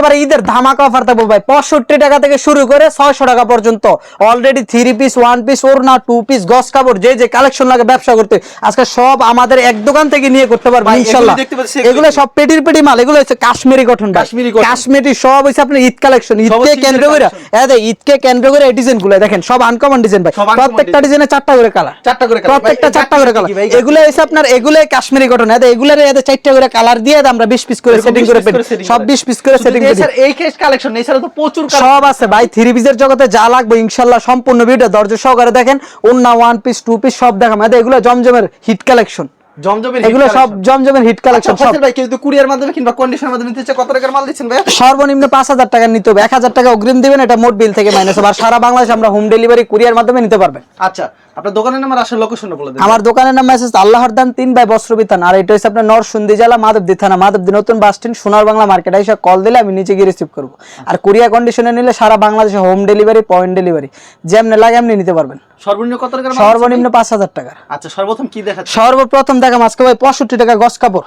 একেবারে ঈদের ধামাকা অফার থাকব ভাই পঁয়ষট্টি টাকা থেকে শুরু করে ছয়শো টাকা পর্যন্ত। Already three piece one piece ওড়না টু পিস গস কাপড় যে যে কালেকশন লাগে ব্যবসা করতে আজকে সব আমাদের এক দোকান থেকে নিয়ে করতে পারবে এগুলো ইনশাল্লাহ। এগুলো এগুলো সব পেটির পেটি মাল এগুলো হচ্ছে কাশ্মীরি ভাই। কাশ্মীরি কাশ্মীরি সব হচ্ছে আপনার ঈদ কালেকশন ঈদকে কেন্দ্র করে। ঈদকে কেন্দ্র করে এই ডিজাইনগুলো দেখেন সব আনকমন ডিজাইন ভাই। প্রত্যেকটা ডিজাইনে চারটা করে কালার চারটা করে প্রত্যেকটা চারটা করে কালার এগুলো হচ্ছে আপনার এগুলো কাশ্মীরি গঠন এদের এগুলোর এদের চারটা করে কালার দিয়ে আমরা 20 পিস করে সেটিং করে সব বিশ পিস করে সেটিং এছাড়া এই কেস কালেকশন এছাড়া তো প্রচুর সব আছে ভাই থ্রি পিসের জগতে যা লাগবে ইনশাল্লাহ সম্পূর্ণ ভিডিও ধৈর্য সহকারে দেখেন। অন্য ওয়ান পিস টু পিস সব দেখা মানে এগুলো জমজমের হিট কালেকশন জমজমের এগুলো সব জমজমের হিট আচ্ছা কালেকশন সব। ভাই কেউ যদি কুরিয়ার মাধ্যমে কিংবা কন্ডিশনের মাধ্যমে নিতে চায় কত টাকার মাল দিচ্ছেন ভাই সর্বনিম্ন পাঁচ হাজার টাকা নিতে হবে। এক হাজার টাকা অগ্রিম দিবেন এটা মোট বিল থেকে মাইনাস হবে। আর সারা বাংলাদেশ আমরা হোম ডেলিভারি কুরিয়ার মাধ্যমে নিতে পারবেন। আচ্ছা আপনার দোকানের নাম্বার আসলে লোকেশনটা বলে দেন আমার দোকানের নাম মেসেজ আল্লাহর দান তিন বাই বস্ত্রবিতান আর এটা হচ্ছে আপনার নরসুন্দি জেলা মাধবদী থানা। মাধবদী নতুন বাস স্ট্যান্ড সোনার বাংলা মার্কেট এসে কল দিলে আমি নিচে গিয়ে রিসিভ করব। আর কুরিয়ার কন্ডিশনে নিলে সারা বাংলাদেশে হোম ডেলিভারি পয়েন্ট ডেলিভারি যেমনি লাগে এমনি নিতে পারবেন। সর্বনিম্ন কত মাল সর্বনিম্ন পাঁচ হাজার টাকা আচ্ছা সর্বপ্রথম কি দেখাচ্ছে সর্বপ্রথম দেখা আজকে ভাই পঁয়ষট্টি টাকা গস কাপড়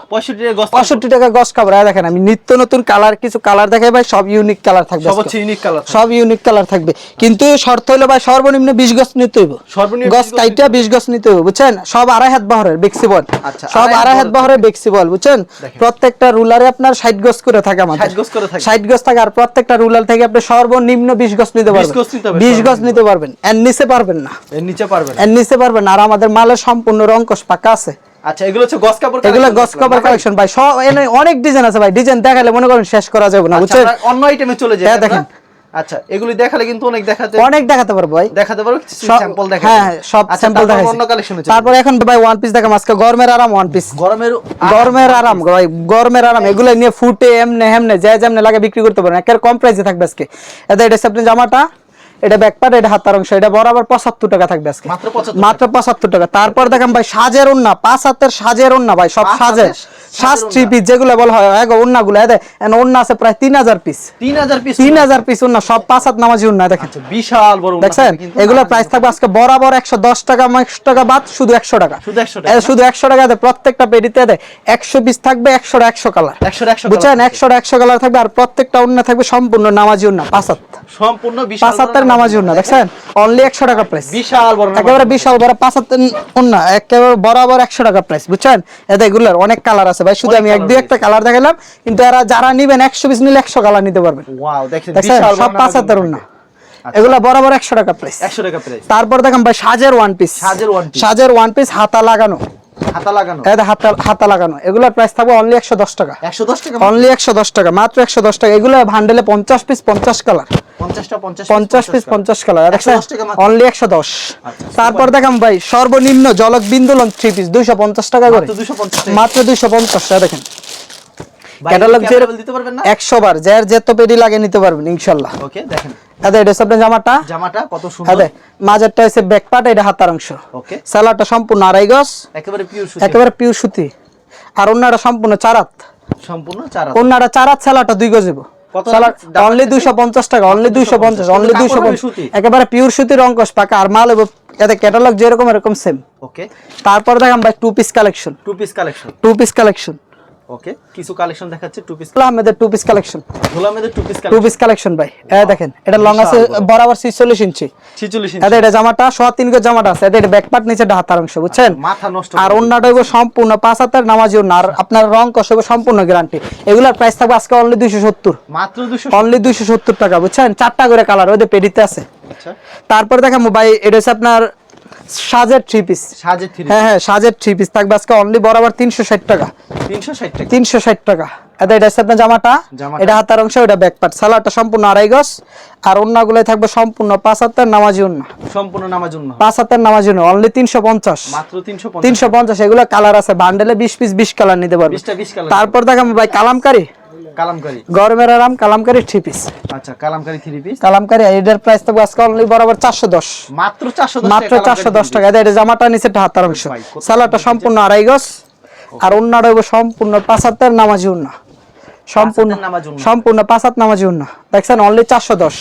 পঁয়ষট্টি টাকা গস টাকা কাপড় আর দেখেন আমি নিত্য নতুন কালার কিছু কালার দেখাই ভাই সব ইউনিক কালার থাকবে সব ইউনিক কালার সব ইউনিক কালার থাকবে। কিন্তু শর্ত হলো ভাই সর্বনিম্ন বিশ গজ নিতে হইব। সর্বনিম্ন গজ 20 গজ কাইটা বিশ গজ নিতে হইব বুঝছেন? সব আড়াই হাত বহরের বেক্সিবল আচ্ছা, সব আড়াই হাত বহরের বহরের বেক্সিবল বুঝছেন? প্রত্যেকটা রুলারে আপনার ষাট গজ করে থাকে আমাদের। 60 গজ করে থাকে। ষাট গজ থাকে আর প্রত্যেকটা রুলার থেকে আপনি সর্বনিম্ন বিশ গজ নিতে পারবেন। বিশ সর্বনিম্ন। নিতে পারবেন। এর নিচে পারবেন না। এর নিচে পারবেন এর নিচে পারবেন আর আমাদের মালের সম্পূর্ণ রঙ্কশ পাকা আছে। আচ্ছা এগুলো হচ্ছে গস কাপড় এগুলো গস কাপড় কালেকশন ভাই সব এনে অনেক ডিজাইন আছে ভাই ডিজাইন দেখালে মনে করেন শেষ করা যাবে না আচ্ছা, বুঝছেন? অন্য আইটেমে চলে যাই হ্যাঁ, দেখেন। আচ্ছা এগুলি দেখালে কিন্তু অনেক দেখাতে অনেক দেখাতে পারব ভাই। দেখাতে পারো কিছু স্যাম্পল দেখা হ্যাঁ সব স্যাম্পল দেখাইছি। অন্য কালেকশনে তারপর এখন ভাই ওয়ান পিস দেখাম আজকে গরমের আরাম ওয়ান পিস গরমের গরমের আরাম ভাই গরমের আরাম এগুলো নিয়ে ফুটে এমনে হেমনে যে যেমনে লাগে বিক্রি করতে পারেন। একের কম প্রাইসে থাকবে আজকে। এটা এটা আপনার জামাটা এটা ব্যাকপার্ট এটা হাতার অংশ এটা বরাবর পঁচাত্তর টাকা থাকবে আজকে। মাত্র পঁচাত্তর টাকা। তারপর দেখাম ভাই সাজের ওন্না পাঁচ হাতের সাজের ওন্না ভাই সব সাজের। সাজ থ্রি পিস যেগুলো বলা হয় এগো ওন্না গুলো এখানে ওন্না আছে প্রায় তিন হাজার পিস তিন হাজার পিস তিন হাজার পিস ওন্না সব পাঁচ হাত নামাজি ওন্না দেখেন। বিশাল বড় দেখছেন? এগুলো প্রাইস থাকবে আজকে বরাবর একশো দশ টাকা একশো টাকা বাদ শুধু একশো টাকা। শুধু 100 টাকা, এ, শুধু একশো টাকা প্রত্যেকটা পেডিতে দেয় একশো পিস থাকবে একশো একশো কালার 100 100 বুঝছেন? একশো একশো কালার থাকবে আর প্রত্যেকটা অন্য থাকবে সম্পূর্ণ নামাজি উন্না পাঁচ হাত। সম্পূর্ণ পাঁচ হাতের নামাজি উন্না দেখছেন? অনলি একশো টাকা প্রাইস বিশাল বড় একেবারে বিশাল বড় পাঁচ হাতের উন্না একেবারে বরাবর একশো টাকা প্রাইস বুঝছেন? এতে এগুলোর অনেক কালার আছে ভাই শুধু আমি এক দুই একটা কালার দেখালাম কিন্তু এরা যারা নিবেন একশো পিস নিলে একশো কালার নিতে পারবেন। দেখেন দেখছেন সব পাঁচ নামাজি হাতের উন্না। উন্না এগুলা বরাবর একশো টাকা প্রাইস 100 টাকা প্রাইস তারপর দেখাম ভাই সাজের ওয়ান পিস সাজের ওয়ান পিস হাতা লাগানো। হাতা লাগানো? এই হাতা হাতা লাগানো। এগুলোর প্রাইস থাকবে অনলি একশো দশ টাকা। 110 টাকা অনলি একশো দশ টাকা মাত্র একশো দশ টাকা। এগুলো ভান্ডেলে পঞ্চাশ পিস পঞ্চাশ কালার 50 50 পঞ্চাশ পিস পঞ্চাশ কালার দেখছেন 110 টাকা মাত্র। অনলি একশো দশ। আচ্ছা, তারপর দেখাম ভাই সর্বনিম্ন জলক বিন্দুলন থ্রি পিস দুইশো পঞ্চাশ টাকা করে। মাত্র 250 টাকা। মাত্র দুইশো পঞ্চাশ টাকা দেখেন। ক্যাটালগ দিতে পারবেন না? একশো বার যার যে তো পেডি লাগে নিতে পারবেন ইনশাআল্লাহ ওকে দেখেন। আদা এটা হচ্ছে আপনার জামাটা। জামাটা কত সুন্দর। আদা মাঝেরটা হচ্ছে ব্যাক পার্ট এটা হাতার অংশ। ওকে সালাটা সম্পূর্ণ আড়াই গজ একেবারে পিওর সুতি। একেবারে পিউ সুতি। আর অন্যটা সম্পূর্ণ চারাত। সম্পূর্ণ চারা অন্যটা চারাত সালাটা দুই গজ সালাড অনলি দুইশো পঞ্চাশ টাকা অনলি দুইশো পঞ্চাশ অনলি দুইশো কাপড় একেবারে পিওর সুতির অঙ্কশ পাকা আর মাল হইবো এতে ক্যাটালগ যেরকম এরকম সেম ওকে তারপর দেখাম ভাই two piece collection two piece collection two piece collection okay কিছু কালেকশন দেখাচ্ছে টু পিস আহমেদের two piece collection two piece two piece collection ভাই। এ দেখেন এটা লং আছে বরাবর ছিচল্লিশ ইঞ্চি। 46 এতে এটা জামাটা গজ জামাটা আছে এটা ব্যাক পার্ট নিচে এটা হাতার অংশ বুঝছেন? মাথা নষ্ট আর হইব সম্পূর্ণ পাঁচ হাতের নামাজি অন্য আর আপনার রং কষ সম্পূর্ণ গ্যারান্টি এগুলোর প্রাইস থাকবে আজকে অনলি দুইশো সত্তর। মাত্র 200 অনলি দুইশো সত্তর টাকা বুঝছেন? চারটা করে কালার ওদের পেডিতে আছে। আচ্ছা। তারপর দেখাবো ভাই এটা হচ্ছে আপনার সাজের থ্রি পিস সাজে 3 হ্যাঁ হ্যাঁ সাজের থ্রি পিস থাকবে আজকে অনলি বরাবর তিনশো ষাট টাকা। 360 টাকা। তিনশো ষাট টাকা। এটা এটা হচ্ছে আপনার জামাটা। জামাটা। এটা হাতার অংশ এটা ব্যাক পার্ট সালাটা সম্পূর্ণ আড়াই গজ। আর অন্যগুলো থাকবে সম্পূর্ণ পাঁচ হাতের নামাজি সম্পূর্ণ পাঁচ হাতের নামাজি অন্য অনলি তিনশো পঞ্চাশ। মাত্র 350 তিনশো পঞ্চাশ এগুলো কালার আছে। বান্ডেলে বিশ পিস বিশ কালার নিতে পারবে। 20 টা 20 তারপর দেখাবো ভাই কালামকারি। কালামকারি? গরমের আরাম কালামকারি থ্রি পিস আচ্ছা কালামকারি 3 পিস কালামকারি এটার প্রাইস থাকবে আজকে অনলি বরাবর চারশো দশ। মাত্র 410 মাত্র চারশো দশ টাকা। এটা জামাটা নিচে হাতার অংশ। সালাটা সম্পূর্ণ আড়াই গজ। আর অন্যটা হইব সম্পূর্ণ পাঁচ হাতের নামাজি উন্না সম্পূর্ণ। সম্পূর্ণ পাঁচ হাত নামাজি উন্না দেখছেন অনলি চারশো দশ।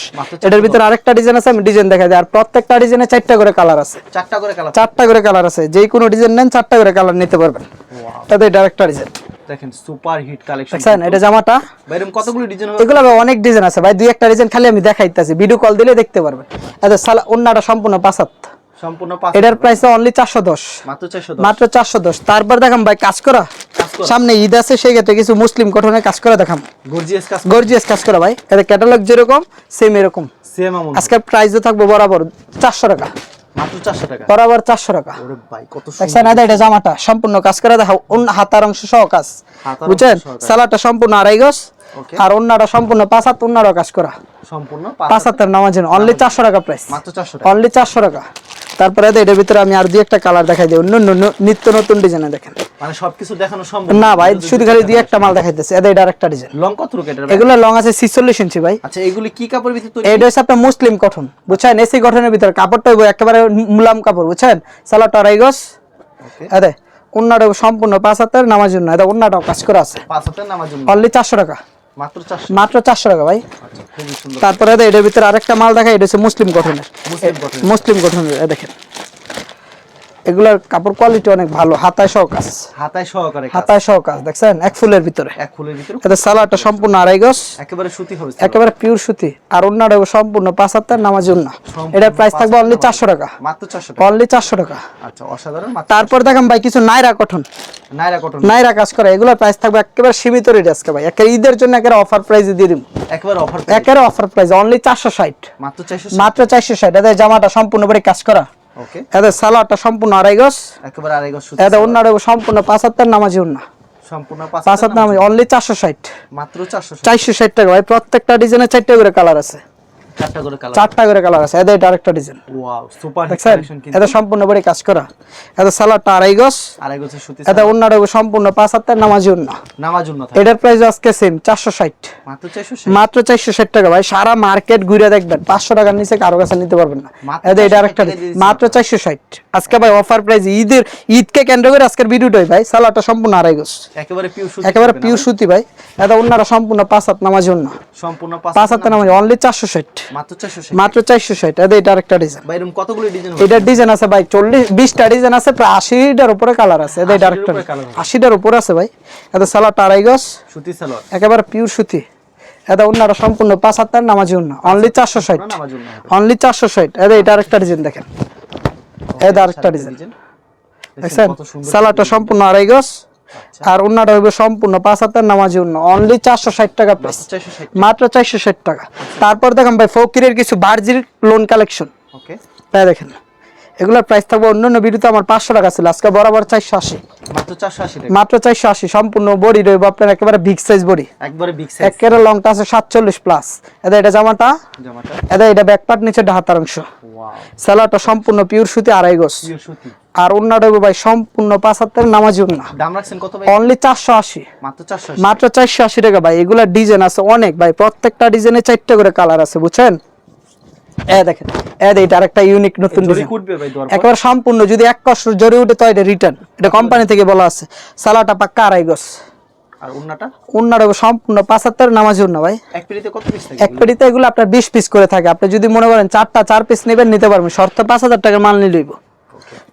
এটার ভিতরে আরেকটা ডিজাইন আছে আমি ডিজাইন দেখা দিই। আর প্রত্যেকটা ডিজাইনে চারটা করে কালার আছে। চারটা করে কালার চারটা করে কালার আছে। যে কোনো ডিজাইন নেন চারটা করে কালার নিতে পারবেন। তাতে এটা আরেকটা ডিজাইন দেখেন সুপার হিট কালেকশন এটা জামাটা? ভাই এরকম কতগুলো ডিজাইন হবে এগুলো অনেক ডিজাইন আছে। ভাই দুই একটা ডিজাইন খালি আমি দেখাইতেছি। ভিডিও কল দিলে দেখতে পারবেন। এটা সালা সম্পূর্ণ পাঁচাত। সম্পূর্ণ এটার প্রাইস অনলি চারশো দশ। মাত্র চারশো মাত্র চারশো দশ। তারপর দেখাম ভাই কাজ করা। সামনে ঈদ আছে সেই ক্ষেত্রে কিছু মুসলিম গঠনের কাজ করা দেখাম। গর্জিয়াস কাজ গর্জিয়াস কাজ করা ভাই। এটা ক্যাটালগ যেরকম সেম এরকম। সেম আজকের প্রাইসও থাকবে বরাবর চারশো টাকা মাত্র চারশো টাকা। বরাবর চারশো টাকা। দেখছেন এটা জামাটা সম্পূর্ণ কাজ করা দেখা অন্য হাতার অংশ সহ কাজ। বুঝছেন। সালাটা সম্পূর্ণ আড়াই গজ। আর অন্যটা সম্পূর্ণ পাঁচ হাত অন্যটাও কাজ করা। সম্পূর্ণ পাঁচ হাতের নামাজ অনলি চারশো টাকা প্রাইস মাত্র চারশো অনলি চারশো টাকা। তারপরে এটার ভিতরে আমি আর দুই একটা কালার দেখাই দিই অন্য অন্য নিত্য নতুন ডিজাইনে দেখেন। মানে সবকিছু দেখানো সম্ভব না ভাই শুধু খালি দুই একটা মাল দেখাইতেছে। এটা ডিজাইন লং কত রুক এটার এগুলো লং আছে ছিচল্লিশ ইঞ্চি ভাই। আচ্ছা এগুলি কি কাপড়ের ভিতরে তৈরি? এটা হচ্ছে আপনার মুসলিম গঠন বুঝছেন? এসি গঠনের ভিতরে। কাপড়টা একেবারে মুলাম কাপড় বুঝছেন? সালাটা গজ ওকে অন্যটা সম্পূর্ণ পাঁচ হাতের নামার জন্য। এটা অন্যটাও কাজ করা আছে। পাঁচ হাতের নামার জন্য। অনলি চারশো টাকা। মাত্র চারশো। টাকা ভাই। আচ্ছা তারপরে এটার ভিতরে আরেকটা মাল দেখা এটা হচ্ছে মুসলিম গঠনের। মুসলিম গঠনের। দেখেন। এগুলার কাপড় কোয়ালিটি অনেক ভালো হাতায় সহ কাজ। হাতায় সহকারে কাজ। হাতায় সহ কাজ দেখছেন? এক ফুলের ভিতরে। এক ফুলের ভিতরে। এটা সালাটা সম্পূর্ণ আড়াই গজ একেবারে সুতি হবে একেবারে পিওর সুতি আর অন্যটা সম্পূর্ণ পাঁচ হাতের নামাজ জন্য এটার প্রাইস থাকবে অনলি চারশো টাকা। মাত্র চারশো টাকা। অনলি চারশো টাকা। আচ্ছা অসাধারণ মাত্র তারপর দেখেন ভাই কিছু নাইরা গঠন নাইরা কটন নাইরা কাজ করে এগুলোর প্রাইস থাকবে একেবারে সীমিত রেট আজকে ভাই। একেবারে ঈদের জন্য একেবারে অফার প্রাইসে দিয়ে দিব। একেবারে অফার একেবারে অফার প্রাইস অনলি চারশো ষাট। মাত্র চারশো মাত্র চারশো ষাট এদের জামাটা সম্পূর্ণ করে কাজ করা। ওকে এদের সালাটা সম্পূর্ণ আড়াই গজ। একেবারে আড়াই গজ সুতি এদের অন্যটা সম্পূর্ণ পাঁচাত্তর নামাজি সম্পূর্ণ নামাজি। অনলি চারশো ষাট। মাত্র চারশো চারশো ষাট টাকা। ভাই প্রত্যেকটা ডিজাইনের চারটে করে কালার আছে। চারটা করে কালার চারটা করে কালার আছে। এদের আরেকটা ডিজাইন ওয়াও সুপার কালেকশন কিন্তু। এটা সম্পূর্ণ করে কাজ করা। এটা সালাডটা আড়াই গজ। আড়াই গজের সুতি এটা অন্যটা সম্পূর্ণ পাঁচ হাতের নামাজি অন্য নামার জন্য এটার প্রাইস আজকে সেম চারশো ষাট। মাত্র চারশো মাত্র চারশো ষাট টাকা। ভাই সারা মার্কেট ঘুরে দেখবেন। পাঁচশো টাকার নিচে কারও কাছে নিতে পারবেন না। এদের এটা আরেকটা। মাত্র চারশো ষাট। আজকে ভাই অফার প্রাইস ঈদের ঈদকে কেন্দ্র করে আজকের ভিডিওটাই ভাই। সালাডটা সম্পূর্ণ আড়াই গজ। একেবারে পিওর সুতি একেবারে পিওর সুতি ভাই। এটা অন্যরা সম্পূর্ণ পাঁচ হাত নামাজ আপনি। সম্পূর্ণ পাঁচ পাঁচ হাত নামাজ। অনলি চারশো ষাট। মাত্র চারশো মাত্র চারশো ষাট। এটা আরেকটা ডিজাইন ভাই এরকম কতগুলো ডিজাইন এটার ডিজাইন আছে ভাই চল্লিশ বিশটা ডিজাইন আছে প্রায় আশিটার উপরে কালার আছে। এদের এটা আরেকটা উপরে colour আছে। আশিটার উপরে আছে ভাই। এটা সালাডটা আড়াই গজ। সুতি সালোয়ার। একেবারে পিওর সুতি। এটা অন্যরা সম্পূর্ণ পাঁচ হাতের নামাজি অন্য অনলি চারশো ষাট। নামার জন্য হবে। অনলি চারশো ষাট। এদের এটা আরেকটা ডিজাইন দেখেন। এটা আরেকটা ডিজাইন সুন্দর সালাডটা সম্পূর্ণ আড়াই গজ। আর অন্যটা হইবে সম্পূর্ণ পাঁচ হাতের নামাজি অন্য অনলি চারশো ষাট টাকা প্রাইস মাত্র চারশো ষাট। টাকা। তারপর দেখেন ভাই ফকিরের কিছু বার্জির লোন কালেকশন ওকে তাই দেখেন এগুলোর প্রাইস থাকবে অন্য অন্য ভিডিওতে আমার পাঁচশো টাকা ছিল আজকে বরাবর চারশো আশি। মাত্র চারশো আশি সম্পূর্ণ বডি রইব আপনার একেবারে বিগ সাইজ বডি। একবারে বিগ সাইজ একেবারে লংটা আছে সাতচল্লিশ প্লাস এদের এটা জামাটা? জামাটা। এদের এটা ব্যাকপার্ট নিচে হাতার অংশ। স্যালাডটা সম্পূর্ণ পিওর সুতি আড়াই গোস আর অন্যটা ভাই সম্পূর্ণ পাঁচ নামাজ না। দাম রাখছেন কত ভাই? অনলি চারশো আশি। মাত্র চারশো মাত্র আশি টাকা ভাই এগুলা ডিজাইন আছে অনেক ভাই প্রত্যেকটা ডিজাইনে চারটে করে কালার আছে বুঝছেন? এ দেখেন এ এটা আরেকটা ইউনিক নতুন জরি ডিজাইন কুটবে ভাই দর একেবারে সম্পূর্ণ যদি এক কষ্ট জরি উঠে তো এটা রিটার্ন এটা কোম্পানি থেকে বলা আছে। সালাটা পাক্কা আড়াই আর উন্নাটা? সম্পূর্ণ নামাজি ভাই। এক পিড়িতে কত পিস থাকে? এক পেটিতে এগুলো আপনার বিশ পিস করে থাকে। আপনি যদি মনে করেন চারটা চার পিস নেবেন নিতে পারবেন। শর্ত পাঁচ হাজার টাকার মাল নিলেইব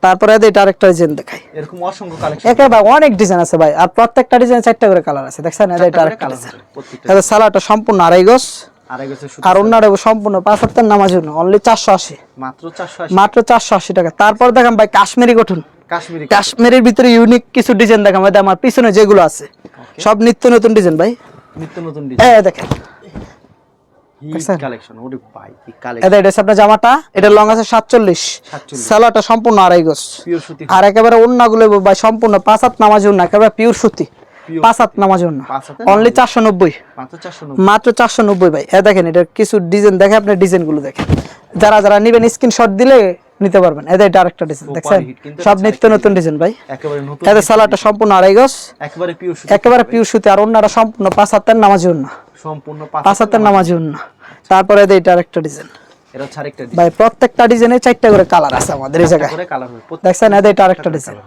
তারপরে এটা আরেকটা ডিজাইন দেখাই। এরকম অসংখ্য কালেকশন একে ভাই অনেক ডিজাইন আছে ভাই আর প্রত্যেকটা ডিজাইন চারটা করে কালার আছে দেখছেন? এদের এটা আরেকটা কালার ডিজাইন এদের সালাটা সম্পূর্ণ আড়াই গজ আর অন্যটা সম্পূর্ণ পাঁচ হাজার নামাজ জন্য অনলি চারশো আশি। মাত্র চারশো আশি। মাত্র চারশো আশি টাকা। তারপর দেখাম ভাই কাশ্মীরি গঠন কাশ্মীরি কাশ্মীরের ভিতরে ইউনিক কিছু ডিজাইন দেখাম। আমার পিছনে যেগুলো আছে সব নিত্য নতুন ডিজাইন ভাই। নিত্য নতুন ডিজাইন দেখেন। দেখছেন? কালেকশন ওরে ভাই কি কালেকশন এটা আপনার জামাটা এটা লং আছে সাতচল্লিশ। 47 সালাটা সম্পূর্ণ আড়াই গজ। পিওর সুতি। আর একেবারে ভাই সম্পূর্ণ পাঁচ হাত নামাজ একেবারে পিওর সুতি। পাঁচ হাত নামাজ অনলি চারশো নব্বই। মাত্র চারশো মাত্র চারশো নব্বই ভাই। এ দেখেন এটা কিছু ডিজাইন দেখে আপনি ডিজাইনগুলো দেখেন। যারা যারা নিবেন স্ক্রিনশট দিলে নিতে পারবেন। এদের এটা আরেকটা ডিজাইন দেখছেন? সব নিত্য নতুন ডিজাইন ভাই। একেবারে নতুন এদের সালাটা সম্পূর্ণ আড়াই গজ। একেবারে পিওর সুতি একেবারে পিওর সুতি আর অন্যরা সম্পূর্ণ পাঁচ হাতের নামাজ না সম্পূর্ণ পাঁচ হাতের নামাজ। না তারপরে এদের এটা আরেকটা ডিজাইন এটা হচ্ছে আরেকটা ভাই প্রত্যেকটা ডিজাইনে চারটা করে কালার আছে আমাদের এই জায়গায়। করে কালার হবে। দেখছেন এদের এটা আরেকটা ডিজাইন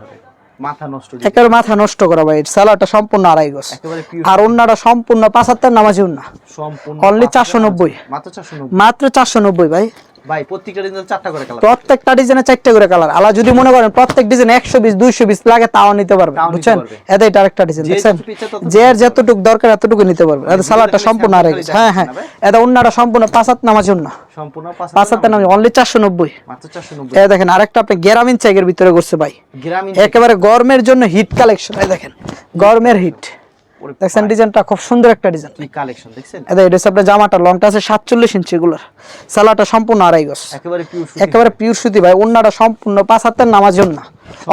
মাথা নষ্ট একেবারে মাথা নষ্ট করা ভাই সালাটা সম্পূর্ণ আড়াই গজ। একেবারে পিওর আর অন্যরা সম্পূর্ণ পাঁচ হাতের নামাজ না সম্পূর্ণ পাঁচ হাজার 490 মাত্র চারশো নব্বই। মাত্র চারশো নব্বই ভাই। ভাই প্রত্যেকটা ডিজাইন চারটা করে কালার প্রত্যেকটা ডিজাইনে চারটে করে কালার আলা যদি মনে করেন প্রত্যেক ডিজাইন একশো বিশ দুইশো বিশ লাগে তাও নিতে পারবে। বুঝছেন? পারবে। এটা আরেকটা ডিজাইন দেখছেন? যতটুকু ইচ্ছা ততটুকু যে এর যতটুকু দরকার এতটুকু নিতে পারবে। এদের সালাডটা সম্পূর্ণ গেছে হ্যাঁ হ্যাঁ। এটা অন্যটা সম্পূর্ণ নামাজ সম্পূর্ণ নামাজ অনলি মাত্র দেখেন আরেকটা আপনি গ্রামীণ চেকের ভিতরে করছে ভাই। গ্রামীণ একেবারে গরমের জন্য হিট কালেকশন এই দেখেন। গরমের হিট দেখছেন ডিজাইনটা খুব সুন্দর একটা ডিজাইন। কি কালেকশন দেখছেন? এটা এটা হচ্ছে আপনার জামাটা লংটা আছে সাতচল্লিশ ইঞ্চি এগুলোর। সালাটা সম্পূর্ণ আড়াই গজ। একেবারে পিওর একেবারে পিওর সুতি ভাই অন্যটা সম্পূর্ণ পাঁচ হাতের নামাজ না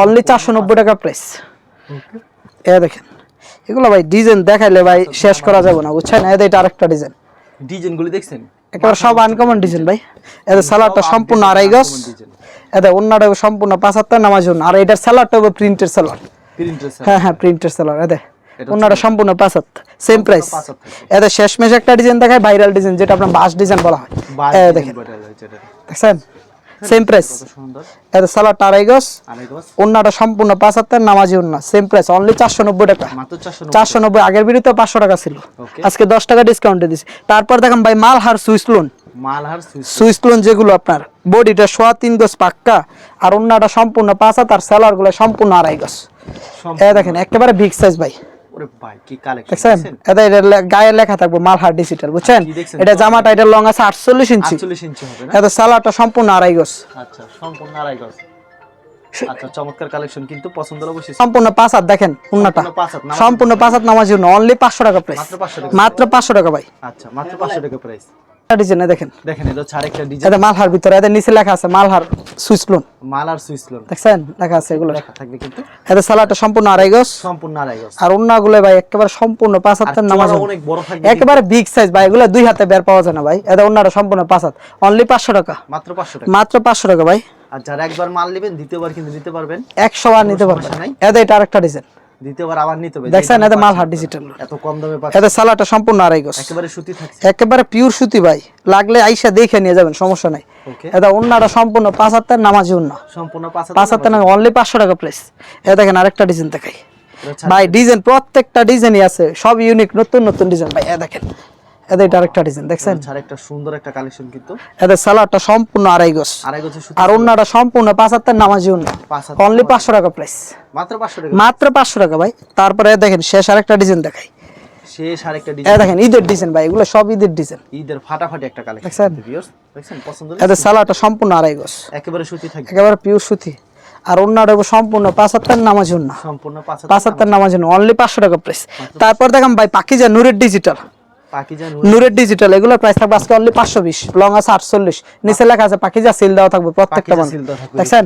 অনলি চারশো নব্বই টাকা প্রাইস এ দেখেন এগুলো ভাই ডিজাইন দেখাইলে ভাই শেষ করা যাবে না বুঝছেন? এদের এটা আরেকটা ডিজাইন ডিজাইন গুলি দেখছেন? একেবারে সব আনকমন ডিজাইন ভাই। এদের সালাডটা সম্পূর্ণ আড়াই গজ। এদের অন্যটা সম্পূর্ণ পাঁচ হাতের নামাজ আর এটার সালাডটা হবে প্রিন্টের প্রিন্টের হ্যাঁ হ্যাঁ প্রিন্টের সালাড এদের অন্যটা সম্পূর্ণ পাঁচ হাত সেম প্রাইস। এদের শেষমেশ একটা ডিজাইন দেখায় ভাইরাল ডিজাইন যেটা আপনার বাস ডিজাইন বলা হয়। দেখেন। দেখছেন? সেম প্রাইস এদের সালাডটা আড়াই গজ। সম্পূর্ণ পাঁচ হাতের নামাজি অন্য সেম প্রাইস অনলি চারশো নব্বই টাকা। মাত্র চারশো নব্বই। আগের বিরুদ্ধে পাঁচশো টাকা ছিল। আজকে দশ টাকা ডিসকাউন্টে দিছি। তারপর দেখেন ভাই মালহার সুইস লোন মালহার সুইস লোন যেগুলো আপনার বডিটা সোয়া তিন গজ পাক্কা আর অন্যটা সম্পূর্ণ পাঁচ হাত আর সেলারগুলো সম্পূর্ণ আড়াই গজ। এ দেখেন একেবারে বিগ সাইজ ভাই। ওরে ভাই কি কালেকশন দেখছেন? এটা এটা গায়ে লেখা থাকবে মালহার ডিজিটাল বুঝছেন? এটা জামাটা এটা লং আছে আটচল্লিশ ইঞ্চি। 48 ইঞ্চি হবে না? এটা সালারটা সম্পূর্ণ আড়াই গজ। আচ্ছা সম্পূর্ণ আড়াই গজ। আচ্ছা চমৎকার কালেকশন কিন্তু পছন্দ অবশ্যই সম্পূর্ণ পাঁচ হাত দেখেন উন্নাটা। সম্পূর্ণ পাঁচ হাত, নামাজ- অনলি পাঁচশো টাকা প্রাইস মাত্র 500 টাকা। মাত্র পাঁচশো টাকা ভাই। আচ্ছা মাত্র 500 টাকা প্রাইস ডিজাইনে দেখেন। দেখেন এটা হচ্ছে আরেকটা ডিজাইন এটা মালহার ভিতরে এদের নিচে লেখা আছে মালহার লোন সুইচ লোন দেখছেন? লেখা আছে এগুলো। লেখা থাকবে কিন্তু। এদের সালাটা সম্পূর্ণ আড়াই গজ। সম্পূর্ণ আড়াই গজ। আর অন্যগুলো ভাই একেবারে সম্পূর্ণ পাঁচ হাতের নামাজ অনেক বড় থাকবে একেবারে বিগ সাইজ ভাই এগুলো দুই হাতে বের পাওয়া যায় না ভাই। এদের অন্যটা সম্পূর্ণ পাঁচ হাত। অনলি পাঁচশো টাকা। মাত্র 500 টাকা। মাত্র পাঁচশো টাকা ভাই। আর যারা একবার মাল নেবেন দ্বিতীয়বার কিন্তু নিতে পারবেন। একশো বার নিতে পারবেন। এদের এটা আরেকটা ডিজাইন দ্বিতীয়বার আবার নিতে হবে। দেখছেন যেটা এদের পাচ্ছেন ডিজিটাল এত কম দামে পাচ্ছেন। এদের সালাটা সম্পূর্ণ আড়াই গজ। একেবারে সুতি থাকছে। একেবারে পিওর সুতি ভাই। লাগলে আইসা দেখে নিয়ে যাবেন সমস্যা নাই। এটা সম্পূর্ণ পাঁচ হাতের নামাজি অন্য সম্পূর্ণ পাঁচ হাজার পাঁচ হাতের নামে অনলি পাঁচশো টাকা প্রাইস দেখেন আরেকটা ডিজাইন দেখাই। ভাই ডিজাইন প্রত্যেকটা ডিজাইনই আছে সব ইউনিক নতুন নতুন ডিজাইন ভাই এ দেখেন। এদের এটা আরেকটা ডিজাইন দেখছেন? আরেকটা সুন্দর একটা কালেকশন কিন্তু। এদের সালাডটা সম্পূর্ণ আড়াই গজ। আড়াই আর অন্যটা সম্পূর্ণ পাঁচ হাতের নামাজি অনলি পাঁচশো টাকা প্রাইস মাত্র 500 টাকা? মাত্র পাঁচশো টাকা ভাই। তারপরে দেখেন শেষ আরেকটা ডিজাইন দেখাই। শেষ আরেকটা ডিজাইন দেখেন ঈদের ডিজাইন ভাই এগুলো সব ঈদের ডিজাইন ঈদের ফাটাফাটি একটা কালেকশন দেখছেন? দেখছেন? পছন্দ এদের সম্পূর্ণ আড়াই গজ। একেবারে সুতি থাকবে। একেবারে পিওর সুতি। আর অন্যটা সম্পূর্ণ পাঁচ সম্পূর্ণ অনলি পাঁচশো টাকা প্রাইস তারপর দেখাম ভাই পাকিজা নূরের ডিজিটাল নূরের ডিজিটাল এগুলোর প্রাইস থাকবে আজকে অনলি পাঁচশো বিশ লং আছে আটচল্লিশ। নিচে লেখা আছে পাকিজা সিল দেওয়া থাকবে প্রত্যেকটা মানে দেখছেন?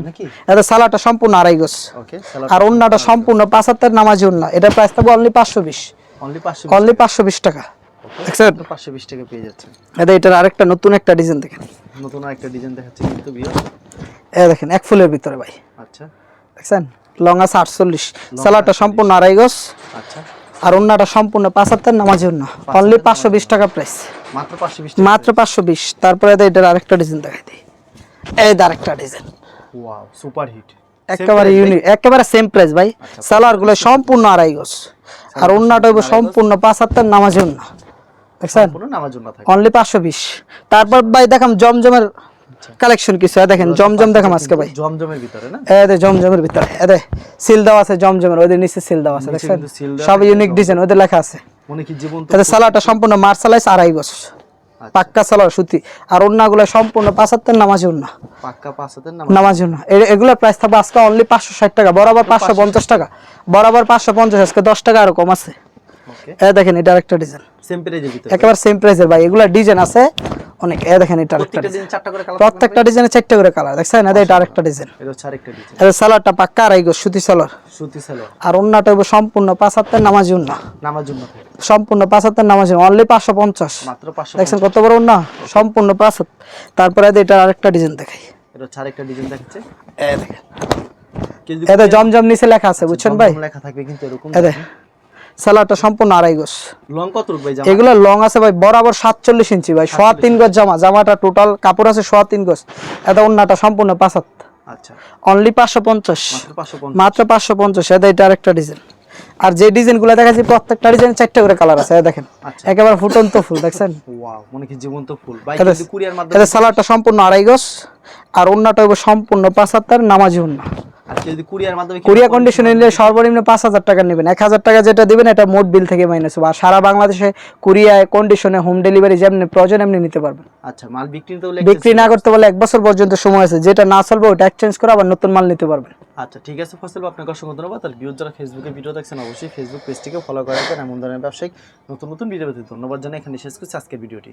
এটা সালাটা সম্পূর্ণ আড়াই গোস আর অন্যটা সম্পূর্ণ পাঁচ হাতের নামাজ অন্য প্রাইস থাকবে অনলি পাঁচশো বিশ। অনলি পাঁচশো বিশ টাকা। দেখছেন? 520 টাকা পেয়ে যাচ্ছে। এটা এটার আরেকটা নতুন একটা ডিজাইন দেখেন। নতুন একটা ডিজাইন দেখাচ্ছে কিন্তু এ দেখেন এক ফুলের ভিতরে ভাই। আচ্ছা। দেখছেন? লং আছে আটচল্লিশ। সালাটা সম্পূর্ণ আড়াই গোস আচ্ছা। আর অন্যটা সম্পূর্ণ পাঁচ হাতের নামাজ অন্য অনলি পাঁচশো বিশ টাকা প্রাইস মাত্র 520 টাকা। মাত্র পাঁচশো বিশ। তারপরে এটার আরেকটা ডিজাইন দেখাই দিই। এই আরেকটা ডিজাইন সুপার হিট একেবারে ইউনিক একেবারে সেম প্রাইস ভাই। সালোয়ারগুলো সম্পূর্ণ আড়াই গজ। আর অন্যটা হইব সম্পূর্ণ পাঁচ হাতের নামাজ অন্য দেখছেন? নামার জন্য থাকে। অনলি পাঁচশো বিশ। তারপর ভাই দেখাম জমজমের কালেকশন কিছু দেখেন জমজম দেখাম আজকে ভাই। জমজমের ভিতরে না? এদের জমজমের ভিতরে এদের সিল দেওয়া আছে জমজমের ওদের নিচে সিল দেওয়া আছে দেওয়া সব ইউনিক ডিজাইন ওদের লেখা আছে। মনে কি জীবন তো এদের সালোয়ারটা সম্পূর্ণ মার্শালাইজ আড়াই গজ আচ্ছা। পাক্কা সালোয়ার সুতি। আর অন্যগুলো সম্পূর্ণ পাঁচ হাতের নামাজ অন্য পাক্কা পাঁচ হাতের নাম নামার জন্য এ- এগুলোর প্রাইস থাকবে আজকে অনলি পাঁচশো ষাট টাকা বরাবর পাঁচশো পঞ্চাশ টাকা। বরাবর পাঁচশো পঞ্চাশ আজকে দশ টাকা আরও কম আছে। দেখেন এটা আরেকটা ডিজাইন সেম প্রাইজের একেবারে সেম প্রাইসের ভাই এগুলা ডিজাইন আছে। অনেক এ দেখেন এটা আরেকটা প্রত্যেকটা ডিজাইন চারটা করে কালার দেখছেন? এটা আরেকটা ডিজাইন এটা আরেকটা ডিজাইন এদের সালোয়ারটা পাক্কা আড়াই গো সুতি সালোয়ার। সুতি সালোয়ার। আর অন্যটা সম্পূর্ণ পাঁচ হাতের নামাজ অন্য নামার জন্য সম্পূর্ণ পাঁচ হাতের নামাজ অনলি পাঁচশো পঞ্চাশ। মাত্র পাঁচশো দেখছেন কত বড় না সম্পূর্ণ পাঁচ হাত। তারপরে এটা আরেকটা ডিজাইন দেখাই। এটা হচ্ছে আরেকটা ডিজাইন দেখাচ্ছে। এ দেখেন। এদের জমজম নিচে লেখা আছে বুঝছেন ভাই? লেখা থাকবে কিন্তু এরকম সালোয়ারটা সম্পূর্ণ আড়াই গোস লং কত ভাই জামা? এগুলো লং আছে ভাই বরাবর সাতচল্লিশ ইঞ্চি ভাই সোয়া তিন গজ জামা জামাটা টোটাল কাপড় আছে সোয়া তিন গজ এটা অন্যটা সম্পূর্ণ পাঁচাত আচ্ছা। অনলি পাঁচশো পঞ্চাশ। মাত্র পাঁচশো পঞ্চাশ। মাত্র পাঁচশো পঞ্চাশ এটা এটা আরেকটা ডিজাইন আর যে ডিজাইনগুলো দেখাচ্ছি প্রত্যেকটা ডিজাইন চারটে করে কালার আছে দেখেন। আচ্ছা। একেবারে ফুটন্ত ফুল দেখছেন? ওয়াও মনে কি জীবন্ত ফুল। ভাই কুরিয়ার মাধ্যমে সম্পূর্ণ আড়াই গজ আর অন্যটা সম্পূর্ণ পাঁচ হাজার নামাজি অন্য আর যদি কুরিয়ার মাধ্যমে কুরিয়া কন্ডিশনে নিলে সর্বনিম্ন পাঁচ হাজার টাকা নেবেন। এক হাজার টাকা যেটা দিবেন এটা মোট বিল থেকে মাইনাস হবে। আর সারা বাংলাদেশে কুরিয়া কন্ডিশনে হোম ডেলিভারি যেমনি প্রয়োজন এমনি নিতে পারবেন। আচ্ছা মাল বিক্রি তো বিক্রি না করতে পারলে এক বছর পর্যন্ত সময় আছে। যেটা না চলবে ওটা এক্সচেঞ্জ করে আবার নতুন মাল নিতে পারবেন। আচ্ছা ঠিক আছে ফসল ভাই, আপনাকে অসংখ্য ধন্যবাদ। আর ভিউজ যারা ফেসবুকে ভিডিও দেখছেন অবশ্যই ফেসবুক পেজটিকে ফলো করে রাখবেন। এমন ধরনের ব্যবসায়িক নতুন নতুন ভিডিও পেতে ধন্যবাদ জানাই। এখানে শেষ করছি আজকের ভিডিওটি